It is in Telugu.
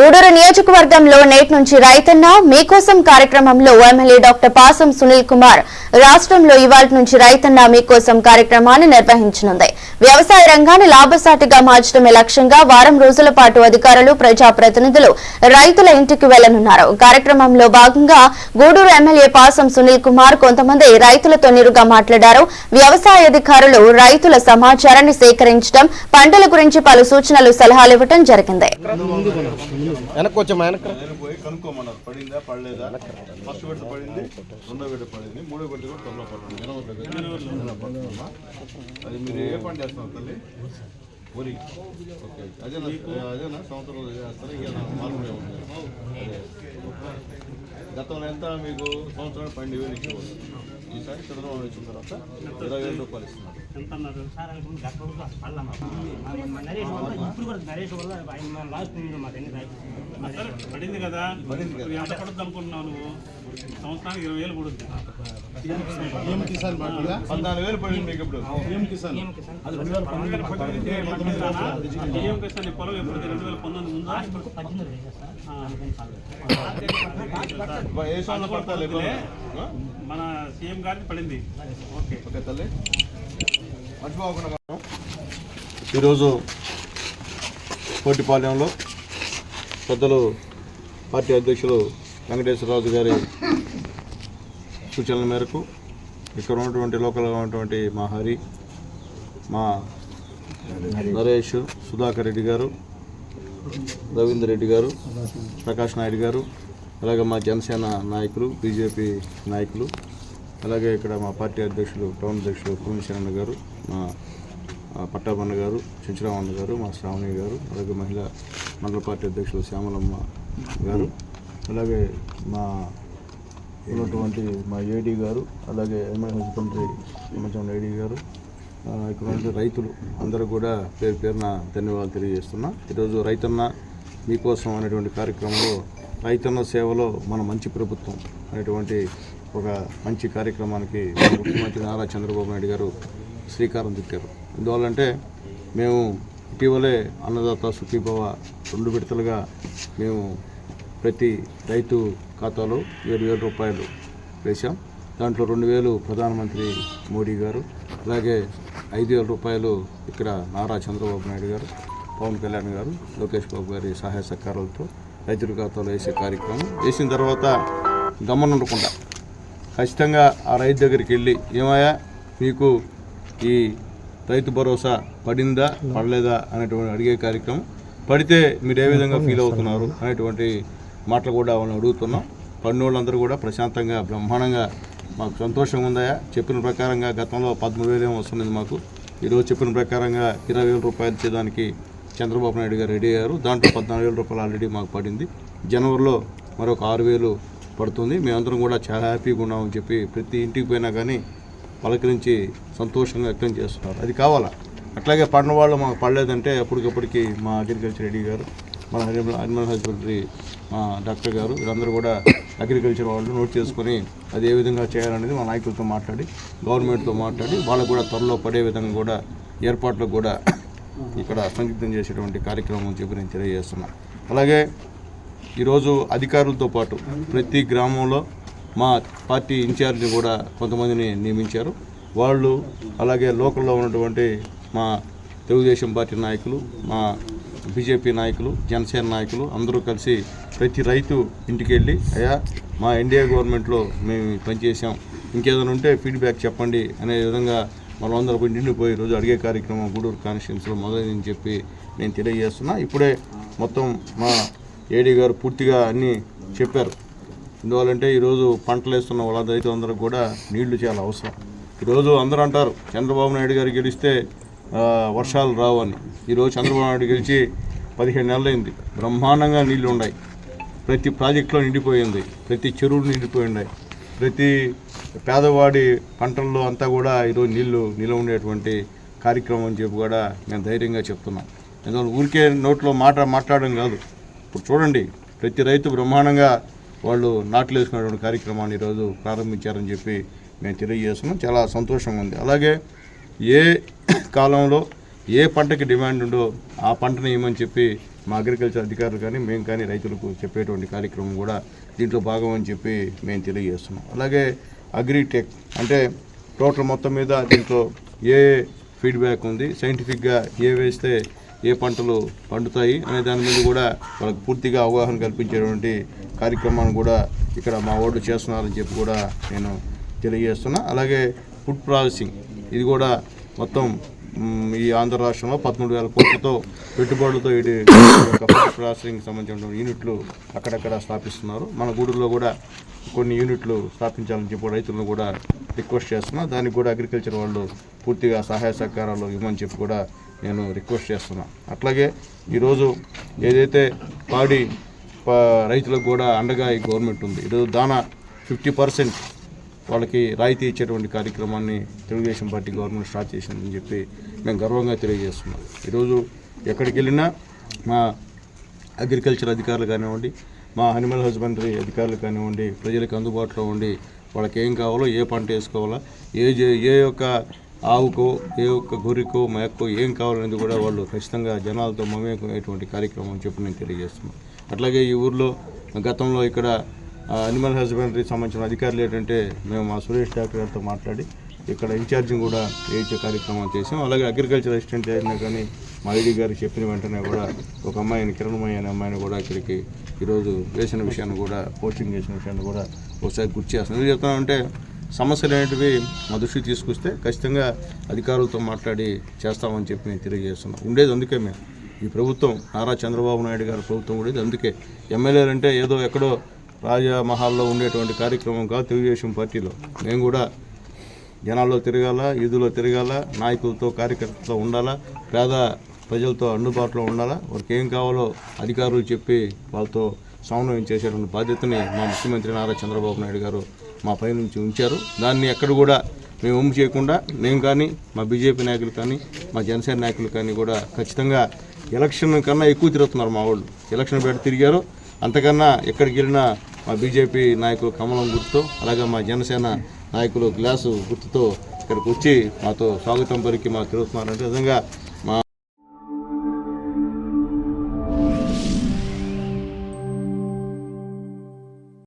గూడూరు నియోజకవర్గంలో నేటి నుంచి రైతన్న మీకోసం కార్యక్రమంలో ఎమ్మెల్యే డాక్టర్ పాసం సునీల్ కుమార్. రాష్ట్రంలో ఇవాళ నుంచి రైతన్న మీకోసం కార్యక్రమాన్ని నిర్వహించనుంది. వ్యవసాయ రంగాన్ని లాభసాటిగా మార్చడమే లక్ష్యంగా వారం రోజుల పాటు అధికారులు ప్రజాప్రతినిధులు రైతుల ఇంటికి వెళ్ళనున్నారు. కార్యక్రమంలో భాగంగా గూడూరు ఎమ్మెల్యే పాసం సునీల్ కుమార్ కొంతమంది రైతులతో నేరుగా మాట్లాడారు. వ్యవసాయ అధికారులు రైతుల సమాచారాన్ని సేకరించడం పంటల గురించి పలు సూచనలు సలహాలు ఇవ్వడం జరిగింది. అది మీరు ఏ పంట వేస్తున్నారు తల్లి? వరి ఓకే. అదేనా? అదేనా? సంవత్సరంలో చేస్తారు? ఇంకా మార్పులే ఉంటుంది గతంలో ఎంత మీకు సంవత్సరానికి పన్నెండు వేలు ఇచ్చేవాళ్ళు? ఈసారి చంద్రబాబు ఇచ్చిన తర్వాత ఇరవై వేల రూపాయలు ఇస్తున్నారు. పడింది కదా? పడింది కదా. ఎంత పడుతుంది అనుకుంటున్నావు నువ్వు? సంవత్సరానికి ఇరవై వేలు పడుద్ది పద్నాలుగు వేలు పడింది మీకు ఇప్పుడు బియ్యం కిసాన్ నీ పొలం ఎప్పుడు రెండు వేల పంతొమ్మిది ముందా. ఏ సంవత్సరం పడతారు? మన సీఎం గారికి పడింది ఓకే ఓకే తల్లి మర్చిపోకుండా ఈరోజు కోటిపాలెంలో పెద్దలు పార్టీ అధ్యక్షులు వెంకటేశ్వరరాజు గారి సూచనల మేరకు ఇక్కడ ఉన్నటువంటి లోకల్గా ఉన్నటువంటి మా హరి మా నరేష్ సుధాకర్ రెడ్డి గారు రవీందర్ రెడ్డి గారు ప్రకాష్ నాయుడు గారు అలాగే మా జనసేన నాయకులు బీజేపీ నాయకులు అలాగే ఇక్కడ మా పార్టీ అధ్యక్షులు టౌన్ అధ్యక్షులు పూర్ణశరణ గారు మా పట్టాబన్న పట్టాభన్న గారు చించరామన్న గారు మా శ్రావణి గారు అలాగే మహిళా మండల పార్టీ అధ్యక్షులు శ్యామలమ్మ గారు అలాగే మా ఉన్నటువంటి మా ఏడీ గారు అలాగే ఎంఐ హస్బెండరీ సంబంధించిన ఏడీ గారు ఇక్కడ ఉన్న రైతులు అందరూ కూడా పేరు పేరున ధన్యవాదాలు తెలియజేస్తున్నా. ఈరోజు రైతన్న మీకోసం అనేటువంటి కార్యక్రమంలో రైతన్న సేవలో మన మంచి ప్రభుత్వం అనేటువంటి ఒక మంచి కార్యక్రమానికి ముఖ్యమంత్రి నారా చంద్రబాబు నాయుడు గారు శ్రీకారం చుట్టారు. ఎందువల్లంటే మేము ఇటీవలే అన్నదాత సుఖీభవ రెండు విడతలుగా మేము ప్రతి రైతు ఖాతాలో ఏడు వేల రూపాయలు వేశాం. దాంట్లో రెండు వేలు ప్రధానమంత్రి మోడీ గారు అలాగే ఐదు వేల రూపాయలు ఇక్కడ నారా చంద్రబాబు నాయుడు గారు పవన్ కళ్యాణ్ గారు లోకేష్ బాబు గారి సహాయ సహకారాలతో రైతుల ఖాతాలో వేసే కార్యక్రమం. వేసిన తర్వాత గమనుండకుండా ఖచ్చితంగా ఆ రైతు దగ్గరికి వెళ్ళి ఏమయ్యా మీకు ఈ రైతు భరోసా పడిందా పడలేదా? అనేటువంటి అడిగే కార్యక్రమం. పడితే మీరు ఏ విధంగా ఫీల్ అవుతున్నారు అనేటువంటి మాటలు కూడా వాళ్ళని అడుగుతున్నాం. పడిన వాళ్ళందరూ కూడా ప్రశాంతంగా బ్రహ్మాండంగా మాకు సంతోషంగా ఉందయా చెప్పిన ప్రకారంగా గతంలో పదమూడు వేలు వస్తున్నది మాకు. ఈరోజు చెప్పిన ప్రకారంగా ఇరవై వేల రూపాయలు ఇచ్చేదానికి చంద్రబాబు నాయుడు గారు రెడీ అయ్యారు. దాంట్లో పద్నాలుగు వేల రూపాయలు ఆల్రెడీ మాకు పడింది. జనవరిలో మరొక ఆరు వేలు పడుతుంది. మేమందరం కూడా చాలా హ్యాపీగా ఉన్నామని చెప్పి ప్రతి ఇంటికి పోయినా కానీ పలకరించి సంతోషంగా వ్యక్తం చేస్తున్నారు. అది కావాలా? అట్లాగే పడిన వాళ్ళు మాకు పడలేదంటే అప్పటికప్పటికి మా అగ్రికల్చర్ రెడ్డి గారు మన అనిమల్ అనిమల్ హస్బెండరీ మా డాక్టర్ గారు వీళ్ళందరూ కూడా అగ్రికల్చర్ వాళ్ళు నోట్ చేసుకొని అది ఏ విధంగా చేయాలనేది మా నాయకులతో మాట్లాడి గవర్నమెంట్తో మాట్లాడి వాళ్ళకు కూడా త్వరలో పడే విధంగా కూడా ఏర్పాట్లకు కూడా ఇక్కడ సందిగ్ధం చేసేటువంటి కార్యక్రమం అని చెప్పి నేను తెలియజేస్తున్నాను. అలాగే ఈరోజు అధికారులతో పాటు ప్రతి గ్రామంలో మా పార్టీ ఇన్ఛార్జ్ కూడా కొంతమందిని నియమించారు. వాళ్ళు అలాగే లోకల్లో ఉన్నటువంటి మా తెలుగుదేశం పార్టీ నాయకులు మా బీజేపీ నాయకులు జనసేన నాయకులు అందరూ కలిసి ప్రతి రైతు ఇంటికి వెళ్ళి అయ్యా మా ఎన్డీఏ గవర్నమెంట్లో మేము పనిచేసాం పని చేసాం ఇంకేదైనా ఉంటే ఫీడ్బ్యాక్ చెప్పండి అనే విధంగా మనం అందరూ పోయి నిండిపోయి పోయి రోజు అడిగే కార్యక్రమం గూడూరు కాన్స్టిట్యున్సీలో మొదలైందని చెప్పి నేను తెలియజేస్తున్నా. ఇప్పుడే మొత్తం మా ఏడీ గారు పూర్తిగా అన్నీ చెప్పారు. ఎందువల్లంటే ఈరోజు పంటలు వేస్తున్న వాళ్ళ రైతులందరూ కూడా నీళ్ళు చాలా అవసరం. ఈరోజు అందరూ అంటారు చంద్రబాబు నాయుడు గారు గెలిస్తే వర్షాలు రావని ఈరోజు చంద్రబాబు నాయుడు గెలిచి పదిహేను నెలలైంది. బ్రహ్మాండంగా నీళ్ళు ఉన్నాయి. ప్రతి ప్రాజెక్టులో నిండిపోయింది ప్రతి చెరువులు నిండిపోయి ఉన్నాయి. ప్రతి పేదవాడి పంటల్లో అంతా కూడా ఈరోజు నీళ్ళు నిల్వ ఉండేటువంటి కార్యక్రమం అని చెప్పి కూడా మేము ధైర్యంగా చెప్తున్నాం. ఎందుకంటే ఊరికే నోట్లో మాట మాట్లాడడం కాదు. ఇప్పుడు చూడండి ప్రతి రైతు బ్రహ్మాండంగా వాళ్ళు నాట్లు వేసుకునేటువంటి కార్యక్రమాన్ని ఈరోజు ప్రారంభించారని చెప్పి మేము తెలియజేస్తున్నాం చాలా సంతోషంగా ఉంది. అలాగే ఏ కాలంలో ఏ పంటకి డిమాండ్ ఉందో ఆ పంటని ఇవ్వమని చెప్పి మా అగ్రికల్చర్ అధికారులు కానీ మేము కానీ రైతులకు చెప్పేటువంటి కార్యక్రమం కూడా దీంట్లో భాగం అని చెప్పి మేము తెలియజేస్తున్నాం. అలాగే అగ్రిటెక్ అంటే టోటల్ మొత్తం మీద దీంట్లో ఏ ఫీడ్బ్యాక్ ఉంది సైంటిఫిక్గా ఏ వేస్తే ఏ పంటలు పండుతాయి అనే దాని మీద కూడా వాళ్ళకి పూర్తిగా అవగాహన కల్పించేటువంటి కార్యక్రమాన్ని కూడా ఇక్కడ మా వాళ్ళు చేస్తున్నారని చెప్పి కూడా నేను తెలియజేస్తున్నా. అలాగే ఫుడ్ ప్రాసెసింగ్ ఇది కూడా మొత్తం ఈ ఆంధ్ర రాష్ట్రంలో పదమూడు వేల కోట్లతో పెట్టుబడులతో ఇటు యొక్క ప్రాసెసింగ్ సంబంధించిన యూనిట్లు అక్కడక్కడ స్థాపిస్తున్నారు. మన గూడూరులో కూడా కొన్ని యూనిట్లు స్థాపించాలని చెప్పి రైతులను కూడా రిక్వెస్ట్ చేస్తున్నా. దానికి కూడా అగ్రికల్చర్ వాళ్ళు పూర్తిగా సహాయ సహకారాలు ఇవ్వమని చెప్పి కూడా నేను రిక్వెస్ట్ చేస్తున్నా. అట్లాగే ఈరోజు ఏదైతే పాడి ప- రైతులకు కూడా అండగా ఈ గవర్నమెంట్ ఉంది ఈరోజు దానా ఫిఫ్టీ పర్సెంట్ వాళ్ళకి రాయితీ ఇచ్చేటువంటి కార్యక్రమాన్ని తెలుగుదేశం పార్టీ గవర్నమెంట్ స్టార్ట్ చేసిందని చెప్పి మేము గర్వంగా తెలియజేస్తున్నాం. ఈరోజు ఎక్కడికి వెళ్ళినా మా అగ్రికల్చర్ అధికారులు కానివ్వండి మా అనిమల్ హస్బెండరీ అధికారులు కానివ్వండి ప్రజలకు అందుబాటులో ఉండి వాళ్ళకి ఏం కావాలో ఏ పంట వేసుకోవాలా ఏ జే- ఏ యొక్క ఆవుకో ఏ ఒక్క గొర్రెకో మేకో ఏం కావాలనేది కూడా వాళ్ళు ఖచ్చితంగా జనాలతో మమేకమయ్యేటువంటి కార్యక్రమం అని చెప్పి నేను తెలియజేస్తున్నాను. అట్లాగే ఈ ఊర్లో గతంలో ఇక్కడ అనిమల్ హస్బెండరీ సంబంధించిన అధికారులు ఏంటంటే మేము మా సురేష్ డాక్టర్ గారితో మాట్లాడి ఇక్కడ ఇన్ఛార్జింగ్ కూడా ఏచే కార్యక్రమం చేసాం అలాగే అగ్రికల్చర్ అసిస్టెంట్ అయినా కానీ మా ఐడి గారు చెప్పిన వెంటనే కూడా ఒక అమ్మాయిని కిరణమయ్య అనే అమ్మాయిని కూడా ఇక్కడికి ఈరోజు వేసిన విషయాన్ని కూడా పోస్టింగ్ చేసిన విషయాన్ని కూడా ఒకసారి గుర్తు చేస్తున్నాం ఏం చెప్తామంటే సమస్యలు అనేటివి మా దృష్టికి తీసుకొస్తే ఖచ్చితంగా అధికారులతో మాట్లాడి చేస్తామని చెప్పి నేను తెలియజేస్తున్నాను ఉండేది అందుకే మేము. ఈ ప్రభుత్వం నారా చంద్రబాబు నాయుడు గారి ప్రభుత్వం ఉండేది అందుకే. ఎమ్మెల్యేలు అంటే ఏదో ఎక్కడో రాజా మహాల్లో ఉండేటువంటి కార్యక్రమం కాదు తెలుగుదేశం పార్టీలో. మేము కూడా జనాల్లో తిరగాల ఈదులో తిరగాల నాయకులతో కార్యకర్తలతో ఉండాలా పేద ప్రజలతో అందుబాటులో ఉండాలా వారికి ఏం కావాలో అధికారులు చెప్పి వాళ్ళతో సమన్వయం చేసేటువంటి బాధ్యతని మా ముఖ్యమంత్రి నారా చంద్రబాబు నాయుడు గారు మా పై నుంచి ఉంచారు. దాన్ని ఎక్కడ కూడా మేము ఉమ్ము చేయకుండా మేము కానీ మా బీజేపీ నాయకులు కానీ మా జనసేన నాయకులు కానీ కూడా ఖచ్చితంగా ఎలక్షన్ కన్నా ఎక్కువ తిరుగుతున్నారు మా వాళ్ళు. ఎలక్షన్ బయట తిరిగారు. అంతకన్నా ఎక్కడికి వెళ్ళినా మా బీజేపీ నాయకులు కమలం గుర్తుతో అలాగే మా జనసేన నాయకులు గ్లాసు గుర్తుతో ఇక్కడికి వచ్చి మాతో స్వాగతం పలికి మాకు తిరుగుతున్నారంటే నిజంగా